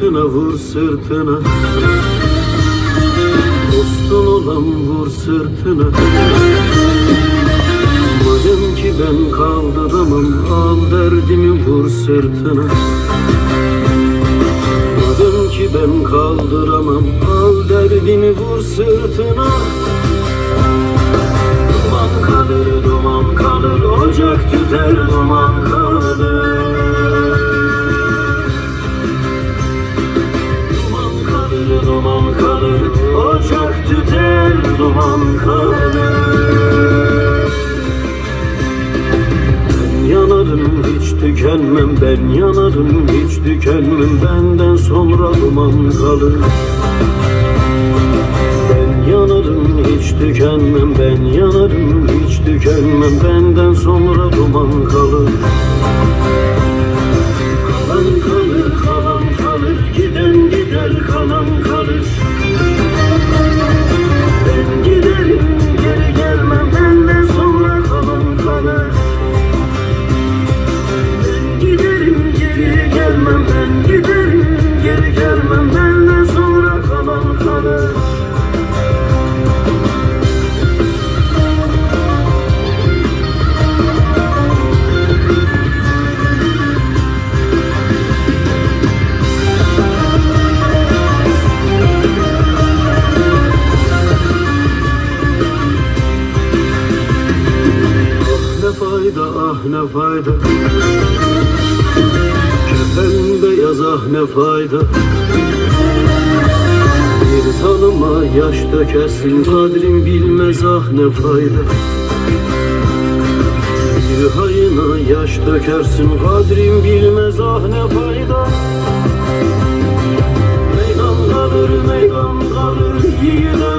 sırtına vur sırtına. Dostun olan vur sırtına. Madem ki ben kaldıramam al derdimi vur sırtına. Madem ki ben kaldıramam al derdimi vur sırtına. Duman kalır duman kalır ocak tüter duman kalır tüter duman kalır Ben yanarım hiç tükenmem. Ben yanarım hiç tükenmem. Benden sonra duman kalır. Ben yanarım hiç tükenmem. Ben yanarım hiç tükenmem. Benden sonra duman fayda ah ne fayda. Kefen beyaz ah ne fayda Bir zalıma yaş dökersin kadrin bilmez ah ne fayda. Bir hayına yaş dökersin kadrin bilmez ah ne fayda. Meydan kalır meydan kalır yiğide